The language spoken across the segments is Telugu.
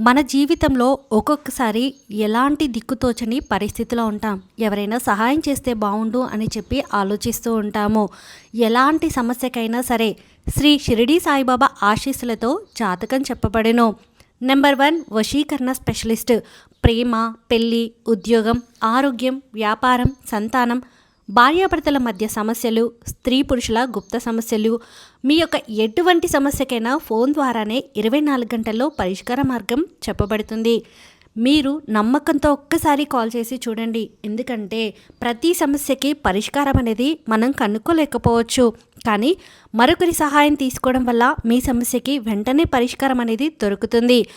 మన జీవితంలో ఒక్కొక్కసారి ఎలాంటి దిక్కుతోచని పరిస్థితిలో ఉంటాం? ఎవరైనా సహాయం చేస్తే బాగుండు అని చెప్పి ఆలోచిస్తూ ఉంటాము. ఎలాంటి సమస్యకైనా సరే శ్రీ షిరిడి సాయిబాబా ఆశీస్సులతో జాతకం చెప్పబడెను. నెంబర్ వన్ వశీకరణ స్పెషలిస్ట్. ప్రేమ పెళ్ళి ఉద్యోగం ఆరోగ్యం వ్యాపారం సంతానం భార్యాభర్తల మధ్య సమస్యలు స్త్రీ పురుషుల గుప్త సమస్యలు మీ యొక్క ఎటువంటి సమస్యకైనా ఫోన్ ద్వారానే ఇరవై నాలుగు గంటల్లో పరిష్కార మార్గం చెప్పబడుతుంది. మీరు నమ్మకంతో ఒక్కసారి కాల్ చేసి చూడండి. ఎందుకంటే ప్రతి సమస్యకి పరిష్కారం అనేది మనం కనుక్కోలేకపోవచ్చు. కానీ మరొకరి సహాయం తీసుకోవడం వల్ల మీ సమస్యకి వెంటనే పరిష్కారం అనేది దొరుకుతుంది.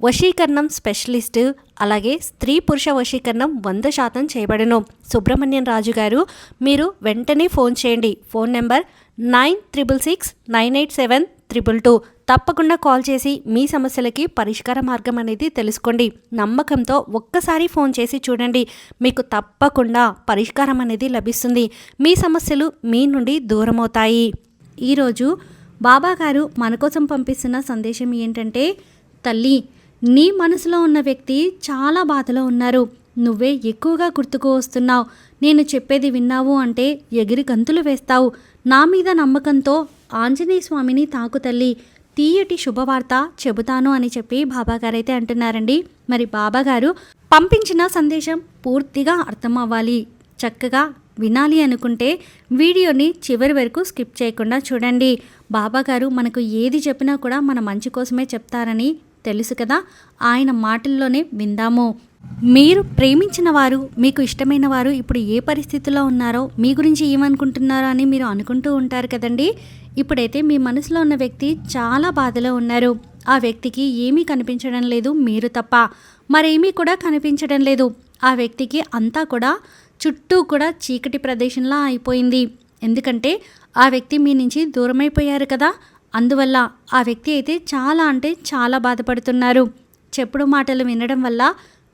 వశీకరణం స్పెషలిస్ట్ అలాగే స్త్రీ పురుష వశీకరణం వంద శాతం చేయబడను. సుబ్రహ్మణ్యం రాజు గారు మీరు వెంటనే ఫోన్ చేయండి. Phone number nine triple six nine eight seven triple two. తప్పకుండా కాల్ చేసి మీ సమస్యలకి పరిష్కార మార్గం అనేది తెలుసుకోండి. నమ్మకంతో ఒక్కసారి ఫోన్ చేసి చూడండి. మీకు తప్పకుండా పరిష్కారం అనేది లభిస్తుంది. మీ సమస్యలు మీ నుండి దూరమవుతాయి. ఈరోజు బాబా గారు మన కోసం పంపిస్తున్న సందేశం ఏంటంటే తల్లి నీ మనసులో ఉన్న వ్యక్తి చాలా బాధలో ఉన్నారు. నువ్వే ఎక్కువగా గుర్తుకు వస్తున్నావు. నేను చెప్పేది విన్నావు అంటే ఎగిరి గంతులు వేస్తావు. నా మీద నమ్మకంతో ఆంజనేయ స్వామిని తాకు తల్లి. తీయటి శుభవార్త చెబుతాను అని చెప్పి బాబాగారైతే అంటున్నారండి. మరి బాబాగారు పంపించిన సందేశం పూర్తిగా అర్థం అవ్వాలి చక్కగా వినాలి అనుకుంటే వీడియోని చివరి వరకు స్కిప్ చేయకుండా చూడండి. బాబాగారు మనకు ఏది చెప్పినా కూడా మన మంచి కోసమే చెప్తారని తెలుసు కదా? ఆయన మాటల్లోనే విందాము. మీరు ప్రేమించిన వారు మీకు ఇష్టమైన వారు ఇప్పుడు ఏ పరిస్థితిలో ఉన్నారో మీ గురించి ఏమనుకుంటున్నారో అని మీరు అనుకుంటూ ఉంటారు కదండి? ఇప్పుడైతే మీ మనసులో ఉన్న వ్యక్తి చాలా బాధలో ఉన్నారు. ఆ వ్యక్తికి ఏమీ కనిపించడం లేదు మీరు తప్ప. మరేమీ కూడా కనిపించడం లేదు. ఆ వ్యక్తికి అంతా కూడా చుట్టూ కూడా చీకటి ప్రదేశంలా అయిపోయింది. ఎందుకంటే ఆ వ్యక్తి మీ నుంచి దూరమైపోయారు కదా? అందువల్ల ఆ వ్యక్తి అయితే చాలా అంటే చాలా బాధపడుతున్నారు. చెప్పుడు మాటలు వినడం వల్ల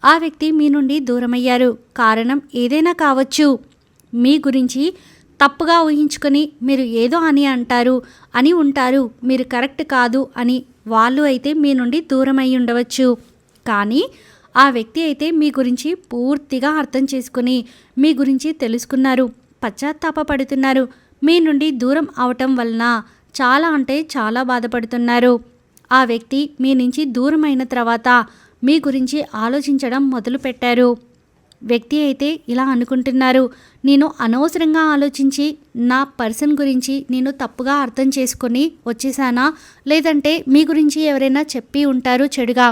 ఆ వ్యక్తి మీ నుండి దూరమయ్యారు. కారణం ఏదైనా కావచ్చు. మీ గురించి తప్పుగా ఊహించుకొని మీరు ఏదో అని అంటారు అని ఉంటారు. మీరు కరెక్ట్ కాదు అని వాళ్ళు అయితే మీ నుండి దూరం ఉండవచ్చు. కానీ ఆ వ్యక్తి అయితే మీ గురించి పూర్తిగా అర్థం చేసుకుని మీ గురించి తెలుసుకున్నారు. పశ్చాత్తాపడుతున్నారు మీ నుండి దూరం అవటం వలన చాలా అంటే చాలా బాధపడుతున్నారు. ఆ వ్యక్తి మీ నుంచి దూరమైన తర్వాత మీ గురించి ఆలోచించడం మొదలుపెట్టారు. వ్యక్తి అయితే ఇలా అనుకుంటున్నారు నేను అనవసరంగా ఆలోచించి నా పర్సన్ గురించి నేను తప్పుగా అర్థం చేసుకొని వచ్చేసానా? లేదంటే మీ గురించి ఎవరైనా చెప్పి ఉంటారు చెడుగా?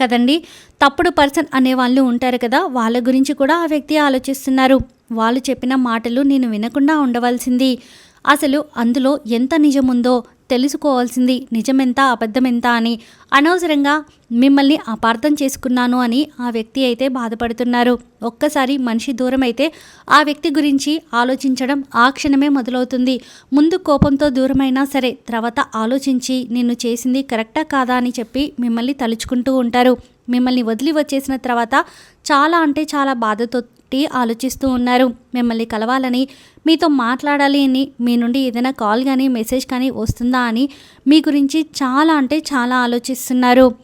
కదండి తప్పుడు పర్సన్ అనే వాళ్ళు ఉంటారు కదా వాళ్ళ గురించి కూడా ఆ వ్యక్తి ఆలోచిస్తున్నారు. వాళ్ళు చెప్పిన మాటలు నేను వినకుండా ఉండవలసింది. అసలు అందులో ఎంత నిజముందో తెలుసుకోవాల్సింది నిజమెంత అబద్ధమెంత అని అనవసరంగా మిమ్మల్ని అపార్థం చేసుకున్నాను అని ఆ వ్యక్తి అయితే బాధపడుతున్నారు. ఒక్కసారి మనిషి దూరం అయితే ఆ వ్యక్తి గురించి ఆలోచించడం ఆ క్షణమే మొదలవుతుంది. ముందు కోపంతో దూరమైనా సరే తర్వాత ఆలోచించి నిన్ను చేసింది కరెక్టా కాదా? అని చెప్పి మిమ్మల్ని తలుచుకుంటూ ఉంటారు. మిమ్మల్ని వదిలి వచ్చేసిన తర్వాత చాలా అంటే చాలా బాధతో ఆలోచిస్తూ ఉన్నారు. మిమ్మల్ని కలవాలని మీతో మాట్లాడాలి అని మీ నుండి ఏదైనా కాల్ కానీ మెసేజ్ కానీ వస్తుందా అని మీ గురించి చాలా అంటే చాలా ఆలోచిస్తున్నారు.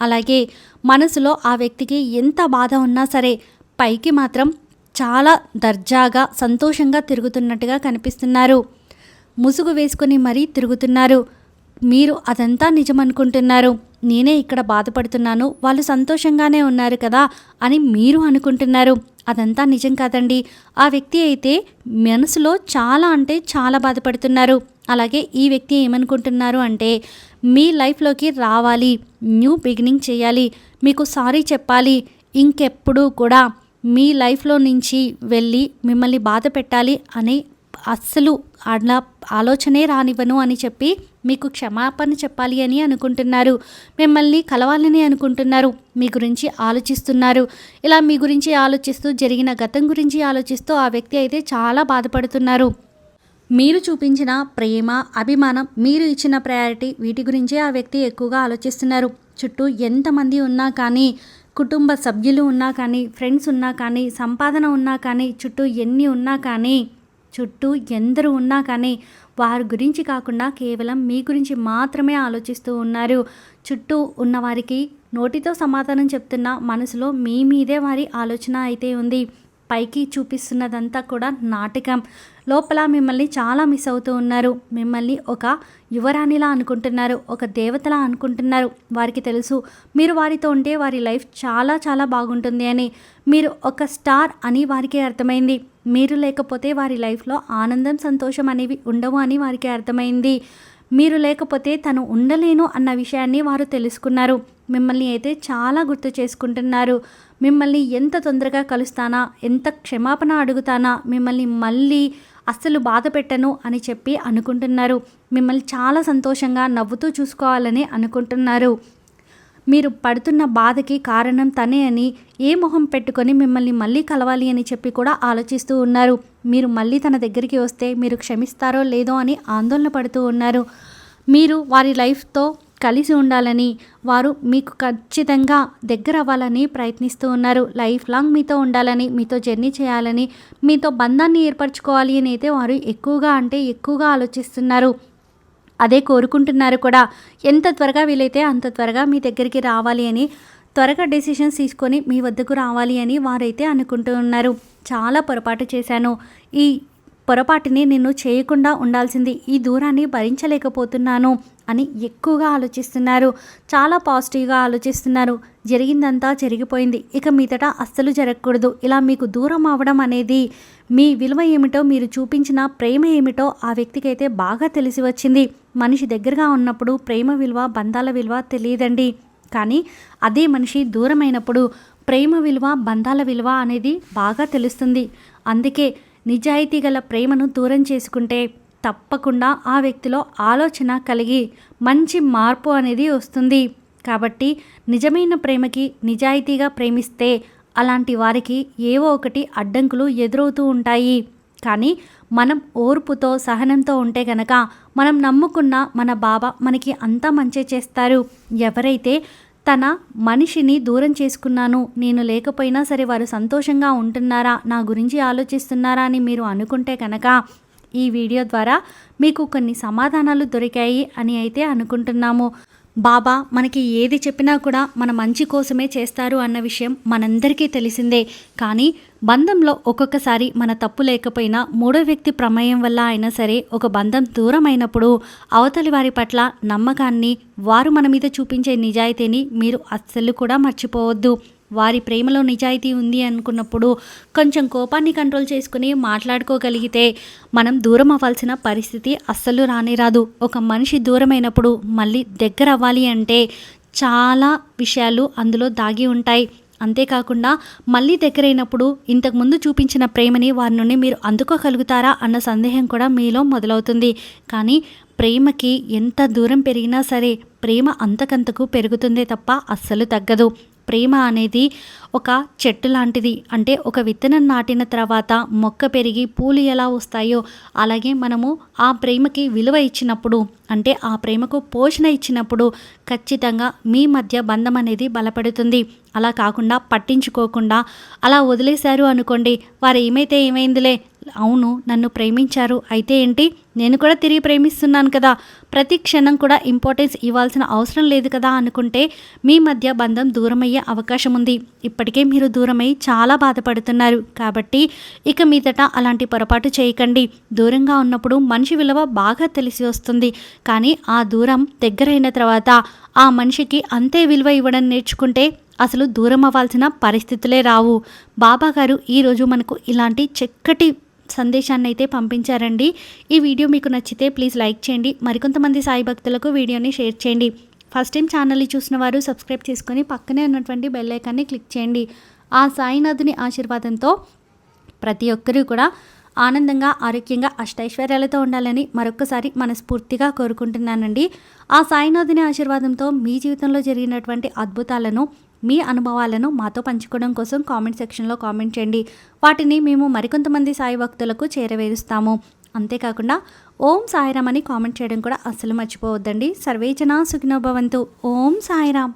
అలాగే మనసులో ఆ వ్యక్తికి ఎంత బాధ ఉన్నా సరే పైకి మాత్రం చాలా దర్జాగా సంతోషంగా తిరుగుతున్నట్టుగా కనిపిస్తున్నారు. ముసుగు వేసుకొని మరీ తిరుగుతున్నారు. మీరు అదంతా నిజమనుకుంటున్నారు. నేనే ఇక్కడ బాధపడుతున్నాను వాళ్ళు సంతోషంగానే ఉన్నారు కదా అని మీరు అనుకుంటున్నారు. అదంతా నిజం కాదండి. ఆ వ్యక్తి అయితే మనసులో చాలా అంటే చాలా బాధపడుతున్నారు. అలాగే ఈ వ్యక్తి ఏమనుకుంటున్నారు అంటే మీ లైఫ్లోకి రావాలి న్యూ బిగినింగ్ చేయాలి మీకు సారీ చెప్పాలి ఇంకెప్పుడు కూడా మీ లైఫ్లో నుంచి వెళ్ళి మిమ్మల్ని బాధ పెట్టాలి అని అస్సలు అలా ఆలోచనే రానివ్వను అని చెప్పి మీకు క్షమాపణ చెప్పాలి అని అనుకుంటున్నారు. మిమ్మల్ని కలవాలని అనుకుంటున్నారు. మీ గురించి ఆలోచిస్తున్నారు. ఇలా మీ గురించి ఆలోచిస్తూ జరిగిన గతం గురించి ఆలోచిస్తూ ఆ వ్యక్తి అయితే చాలా బాధపడుతున్నారు. మీరు చూపించిన ప్రేమ అభిమానం మీరు ఇచ్చిన ప్రయారిటీ వీటి గురించే ఆ వ్యక్తి ఎక్కువగా ఆలోచిస్తున్నారు. చుట్టూ ఎంతమంది ఉన్నా కానీ కుటుంబ సభ్యులు ఉన్నా కానీ ఫ్రెండ్స్ ఉన్నా కానీ సంపాదన ఉన్నా కానీ చుట్టూ ఎన్ని ఉన్నా కానీ చుట్టూ ఎందరు ఉన్నా కానీ వారి గురించి కాకుండా కేవలం మీ గురించి మాత్రమే ఆలోచిస్తూ ఉన్నారు. చుట్టూ ఉన్నవారికి నోటితో సమాధానం చెప్తున్న మనసులో మీ మీదే వారి ఆలోచన అయితే ఉంది. పైకి చూపిస్తున్నదంతా కూడా నాటకం. లోపల మిమ్మల్ని చాలా మిస్ అవుతూ ఉన్నారు. మిమ్మల్ని ఒక యువరాణిలా అనుకుంటున్నారు. ఒక దేవతలా అనుకుంటున్నారు. వారికి తెలుసు మీరు వారితో ఉంటే వారి లైఫ్ చాలా చాలా బాగుంటుంది అని. మీరు ఒక స్టార్ అని వారికి అర్థమైంది. మీరు లేకపోతే వారి లైఫ్లో ఆనందం సంతోషం అనేవి ఉండవు అని వారికి అర్థమైంది. మీరు లేకపోతే తను ఉండలేను అన్న విషయాన్ని వారు తెలుసుకున్నారు. మిమ్మల్ని అయితే చాలా గుర్తు చేసుకుంటున్నారు. మిమ్మల్ని ఎంత తొందరగా కలుస్తానా ఎంత క్షమాపణ అడుగుతానా మిమ్మల్ని మళ్ళీ అస్సలు బాధ పెట్టను అని చెప్పి అనుకుంటున్నారు. మిమ్మల్ని చాలా సంతోషంగా నవ్వుతూ చూసుకోవాలని అనుకుంటున్నారు. మీరు పడుతున్న బాధకి కారణం తనే అని ఏ మొహం పెట్టుకొని మిమ్మల్ని మళ్ళీ కలవాలి అని చెప్పి కూడా ఆలోచిస్తూ ఉన్నారు. మీరు మళ్ళీ తన దగ్గరికి వస్తే మీరు క్షమిస్తారో లేదో అని ఆందోళన పడుతూ ఉన్నారు. మీరు వారి లైఫ్తో కలిసి ఉండాలని వారు మీకు ఖచ్చితంగా దగ్గర అవ్వాలని ప్రయత్నిస్తూ ఉన్నారు. లైఫ్ లాంగ్ మీతో ఉండాలని మీతో జర్నీ చేయాలని మీతో బంధాన్ని ఏర్పరచుకోవాలి అని అయితే వారు ఎక్కువగా అంటే ఎక్కువగా ఆలోచిస్తున్నారు. అదే కోరుకుంటున్నారు కూడా. ఎంత త్వరగా వీలైతే అంత త్వరగా మీ దగ్గరికి రావాలి అని త్వరగా డెసిషన్స్ తీసుకొని మీ వద్దకు రావాలి అని వారైతే అనుకుంటూ ఉన్నారు. చాలా పొరపాటు చేశాను. ఈ పొరపాటుని నేను చేయకుండా ఉండాల్సింది ఈ దూరాన్ని భరించలేకపోతున్నాను అని ఎక్కువగా ఆలోచిస్తున్నారు. చాలా పాజిటివ్గా ఆలోచిస్తున్నారు. జరిగిందంతా జరిగిపోయింది. ఇక మీదట అస్సలు జరగకూడదు. ఇలా మీకు దూరం అవ్వడం అనేది మీ విలువ ఏమిటో మీరు చూపించిన ప్రేమ ఏమిటో ఆ వ్యక్తికి అయితే బాగా తెలిసి వచ్చింది. మనిషి దగ్గరగా ఉన్నప్పుడు ప్రేమ విలువ బంధాల విలువ తెలియదండి. కానీ అదే మనిషి దూరమైనప్పుడు ప్రేమ విలువ బంధాల విలువ అనేది బాగా తెలుస్తుంది. అందుకే నిజాయితీ గల ప్రేమను దూరం చేసుకుంటే తప్పకుండా ఆ వ్యక్తిలో ఆలోచన కలిగి మంచి మార్పు అనేది వస్తుంది. కాబట్టి నిజమైన ప్రేమకి నిజాయితీగా ప్రేమిస్తే అలాంటి వారికి ఏవో ఒకటి అడ్డంకులు ఎదురవుతూ ఉంటాయి. కానీ మనం ఓర్పుతో సహనంతో ఉంటే గనక మనం నమ్ముకున్న మన బాబా మనకి అంతా మంచి చేస్తారు. ఎవరైతే తన మనిషిని దూరం చేసుకున్నాను నేను లేకపోయినా సరే వారు సంతోషంగా ఉంటున్నారా నా గురించి ఆలోచిస్తున్నారా అని మీరు అనుకుంటే కనుక ఈ వీడియో ద్వారా మీకు కొన్ని సమాధానాలు దొరికాయి అని అయితే అనుకుంటున్నాము. బాబా మనకి ఏది చెప్పినా కూడా మన మంచి కోసమే చేస్తారు అన్న విషయం మనందరికీ తెలిసిందే. కానీ బంధంలో ఒక్కొక్కసారి మన తప్పు లేకపోయినా మూడో వ్యక్తి ప్రమేయం వల్ల అయినా సరే ఒక బంధం దూరం అయినప్పుడు అవతలి వారి పట్ల నమ్మకాన్ని వారు మన మీద చూపించే నిజాయితీని మీరు అస్సలు కూడా మర్చిపోవద్దు. వారి ప్రేమలో నిజాయితీ ఉంది అనుకున్నప్పుడు కొంచెం కోపాన్ని కంట్రోల్ చేసుకుని మాట్లాడుకోగలిగితే మనం దూరం అవ్వాల్సిన పరిస్థితి అస్సలు రానేరాదు ఒక మనిషి దూరమైనప్పుడు మళ్ళీ దగ్గర అవ్వాలి అంటే చాలా విషయాలు అందులో దాగి ఉంటాయి. అంతేకాకుండా మళ్ళీ దగ్గరైనప్పుడు ఇంతకుముందు చూపించిన ప్రేమని వారి నుండి మీరు అందుకోగలుగుతారా అన్న సందేహం కూడా మీలో మొదలవుతుంది. కానీ ప్రేమకి ఎంత దూరం పెరిగినా సరే ప్రేమ అంతకంతకు పెరుగుతుందే తప్ప అస్సలు తగ్గదు. ప్రేమ అనేది ఒక చెట్టు లాంటిది. అంటే ఒక విత్తనం నాటిన తర్వాత మొక్క పెరిగి పూలు ఎలా వస్తాయో అలాగే మనము ఆ ప్రేమకి విలువ ఇచ్చినప్పుడు అంటే ఆ ప్రేమకు పోషణ ఇచ్చినప్పుడు ఖచ్చితంగా మీ మధ్య బంధం అనేది బలపడుతుంది. అలా కాకుండా పట్టించుకోకుండా అలా వదిలేశారు అనుకోండి వారు ఏమైతే ఏమైందిలే అవును నన్ను ప్రేమించారు. అయితే ఏంటి? నేను కూడా తిరిగి ప్రేమిస్తున్నాను కదా. ప్రతి క్షణం కూడా ఇంపార్టెన్స్ ఇవ్వాల్సిన అవసరం లేదు కదా అనుకుంటే మీ మధ్య బంధం దూరమయ్యే అవకాశం ఉంది. ఇప్పటికే మీరు దూరమై చాలా బాధపడుతున్నారు. కాబట్టి ఇక మీదట అలాంటి పొరపాటు చేయకండి. దూరంగా ఉన్నప్పుడు మనిషి విలువ బాగా తెలిసి వస్తుంది. కానీ ఆ దూరం దగ్గరైన తర్వాత ఆ మనిషికి అంతే విలువ ఇవ్వడం నేర్చుకుంటే అసలు దూరం అవ్వాల్సిన పరిస్థితులే రావు. బాబా గారు ఈరోజు మనకు ఇలాంటి చక్కటి సందేశాన్ని అయితే పంపించారండి. ఈ వీడియో మీకు నచ్చితే ప్లీజ్ లైక్ చేయండి. మరికొంతమంది సాయి భక్తులకు వీడియోని షేర్ చేయండి. ఫస్ట్ టైం ఛానల్ని చూసిన వారు సబ్స్క్రైబ్ చేసుకొని పక్కనే ఉన్నటువంటి బెల్ ఐకాన్ని క్లిక్ చేయండి. ఆ సాయినాథుని ఆశీర్వాదంతో ప్రతి ఒక్కరూ కూడా ఆనందంగా ఆరోగ్యంగా అష్టైశ్వర్యాలతో ఉండాలని మరొకసారి మనస్ఫూర్తిగా కోరుకుంటున్నానండి. ఆ సాయినాథుని ఆశీర్వాదంతో మీ జీవితంలో జరిగినటువంటి అద్భుతాలను మీ అనుభవాలను మాతో పంచుకోవడం కోసం కామెంట్ సెక్షన్లో కామెంట్ చేయండి. వాటిని మేము మరికొంతమంది సాయి భక్తులకు చేరవేరుస్తాము. అంతేకాకుండా ఓం సాయిరామ్ అని కామెంట్ చేయడం కూడా అస్సలు మర్చిపోవద్దండి. సర్వేజన సుఖినోభవంతు ఓం సాయిరామ్.